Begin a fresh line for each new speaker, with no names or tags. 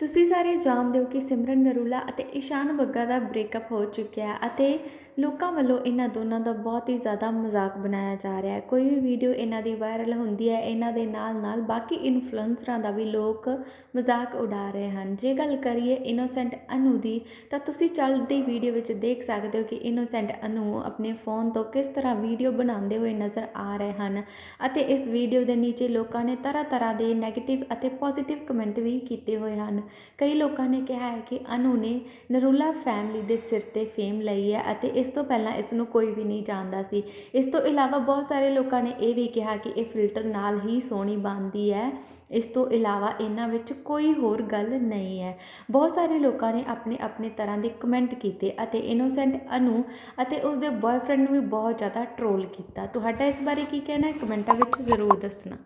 ਤੁਸੀਂ ਸਾਰੇ ਜਾਣਦੇ ਹੋ ਕਿ ਸਿਮਰਨ ਨਰੂਲਾ ਅਤੇ ਈਸ਼ਾਨ ਬੱਗਾ ਦਾ ਬ੍ਰੇਕਅਪ ਹੋ ਚੁੱਕਿਆ ਹੈ ਅਤੇ ਲੋਕਾਂ ਵੱਲੋਂ ਇਹਨਾਂ ਦੋਨਾਂ ਦਾ ਬਹੁਤ ਹੀ ਜ਼ਿਆਦਾ ਮਜ਼ਾਕ ਬਣਾਇਆ ਜਾ ਰਿਹਾ ਹੈ। ਕੋਈ ਵੀ ਵੀਡੀਓ ਇਹਨਾਂ ਦੀ ਵਾਇਰਲ ਹੁੰਦੀ ਹੈ, ਇਹਨਾਂ ਦੇ ਨਾਲ ਨਾਲ ਬਾਕੀ ਇਨਫਲੂਐਂਸਰਾਂ ਦਾ ਵੀ ਲੋਕ ਮਜ਼ਾਕ ਉਡਾ ਰਹੇ ਹਨ। ਜੇ ਗੱਲ ਕਰੀਏ ਇਨੋਸੈਂਟ ਅਨੂ ਦੀ, ਤਾਂ ਤੁਸੀਂ ਚੱਲਦੀ ਵੀਡੀਓ ਵਿੱਚ ਦੇਖ ਸਕਦੇ ਹੋ ਕਿ ਇਨੋਸੈਂਟ ਅਨੂ ਆਪਣੇ ਫੋਨ ਤੋਂ ਕਿਸ ਤਰ੍ਹਾਂ ਵੀਡੀਓ ਬਣਾਉਂਦੇ ਹੋਏ ਨਜ਼ਰ ਆ ਰਹੇ ਹਨ ਅਤੇ ਇਸ ਵੀਡੀਓ ਦੇ ਨੀਚੇ ਲੋਕਾਂ ਨੇ ਤਰ੍ਹਾਂ ਤਰ੍ਹਾਂ ਦੇ ਨੈਗੇਟਿਵ ਅਤੇ ਪੋਜ਼ਿਟਿਵ ਕਮੈਂਟ ਵੀ ਕੀਤੇ ਹੋਏ ਹਨ। ਕਈ ਲੋਕਾਂ ਨੇ ਕਿਹਾ ਹੈ ਕਿ ਅਨੂ ਨੇ ਨਰੂਲਾ ਫੈਮਿਲੀ ਦੇ ਸਿਰ ਤੇ ਫੇਮ ਲਈ ਹੈ ਅਤੇ ਇਸ ਤੋਂ ਪਹਿਲਾਂ ਇਸ ਨੂੰ ਕੋਈ ਵੀ ਨਹੀਂ ਜਾਣਦਾ ਸੀ। ਇਸ ਤੋਂ ਇਲਾਵਾ ਬਹੁਤ ਸਾਰੇ ਲੋਕਾਂ ਨੇ ਇਹ ਵੀ ਕਿਹਾ ਕਿ ਇਹ ਫਿਲਟਰ ਨਾਲ ਹੀ ਸੋਹਣੀ ਬਣਦੀ ਹੈ। ਇਸ ਤੋਂ ਇਲਾਵਾ ਇਹਨਾਂ ਵਿੱਚ ਕੋਈ ਹੋਰ ਗੱਲ ਨਹੀਂ ਹੈ। ਬਹੁਤ ਸਾਰੇ ਲੋਕਾਂ ਨੇ ਆਪਣੇ ਆਪਣੇ ਤਰ੍ਹਾਂ ਦੇ ਕਮੈਂਟ ਕੀਤੇ ਅਤੇ ਇਨੋਸੈਂਟ ਅਨੂ ਅਤੇ ਉਸ ਦੇ ਬॉयਫ੍ਰੈਂਡ ਨੂੰ ਵੀ ਬਹੁਤ ਜ਼ਿਆਦਾ ਟ੍ਰੋਲ ਕੀਤਾ। ਤੁਹਾਡਾ ਇਸ ਬਾਰੇ ਕੀ ਕਹਿਣਾ ਹੈ? ਕਮੈਂਟਾਂ ਵਿੱਚ ਜ਼ਰੂਰ ਦੱਸਣਾ।